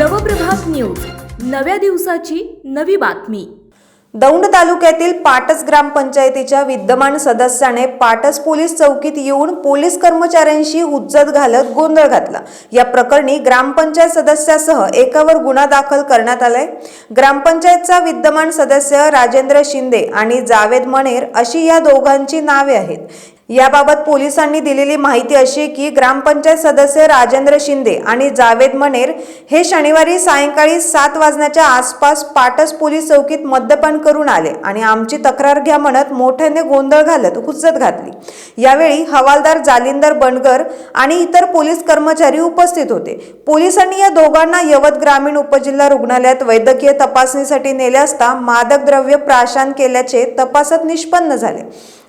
नव्या दिवसाची नवी बातमी. दौंड तालुक्यातील पाटस ग्रामपंचायतीच्या विद्यमान सदस्याने पाटस पोलीस चौकीत येऊन पोलीस कर्मचाऱ्यांशी हुज्जत घालत गोंधळ घातला. या प्रकरणी ग्रामपंचायत सदस्यासह एकावर गुन्हा दाखल करण्यात आलाय. ग्रामपंचायतचा विद्यमान सदस्य राजेंद्र शिंदे आणि जावेद मणेर अशी या दोघांची नावे आहेत. याबाबत पोलिसांनी दिलेली माहिती अशी की ग्रामपंचायत सदस्य राजेंद्र शिंदे आणि जावेद मनेर हे शनिवारी सायंकाळी सात वाजण्याच्या आसपास पाटस पोलीस चौकीत मद्यपान करून आले आणि आमची तक्रार घ्या म्हणत मोठ्याने गोंधळ घालत हुज्जत घातली. यावेळी हवालदार जालिंदर बनगर आणि इतर पोलीस कर्मचारी उपस्थित होते. पोलिसांनी या दोघांना यवत ग्रामीण उपजिल्हा रुग्णालयात वैद्यकीय तपासणीसाठी नेले असता मादक द्रव्य प्राशन केल्याचे तपासात निष्पन्न झाले.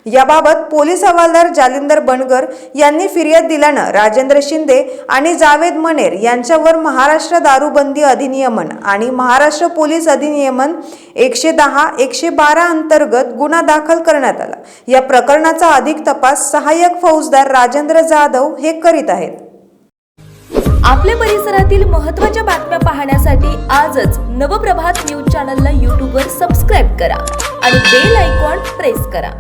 याबाबत पोलीस हवालदार जालिंदर बनगर यांनी फिर्याद दिल्यानं राजेंद्र शिंदे आणि जावेद मनेर यांच्यावर महाराष्ट्र दारूबंदी अधिनियमन आणि महाराष्ट्र पोलीस अधिनियमन एकशे दहा एकशे बारा अंतर्गत गुन्हा दाखल करण्यात आला. या प्रकरणाचा अधिक तपास सहाय्यक फौजदार राजेंद्र जाधव हे करीत आहेत. आपल्या परिसरातील महत्त्वाच्या बातम्या पाहण्यासाठी आजच नवप्रभात न्यूज चॅनलला यूट्यूबवर सबस्क्राईब करा आणि बेल आयकॉन प्रेस करा.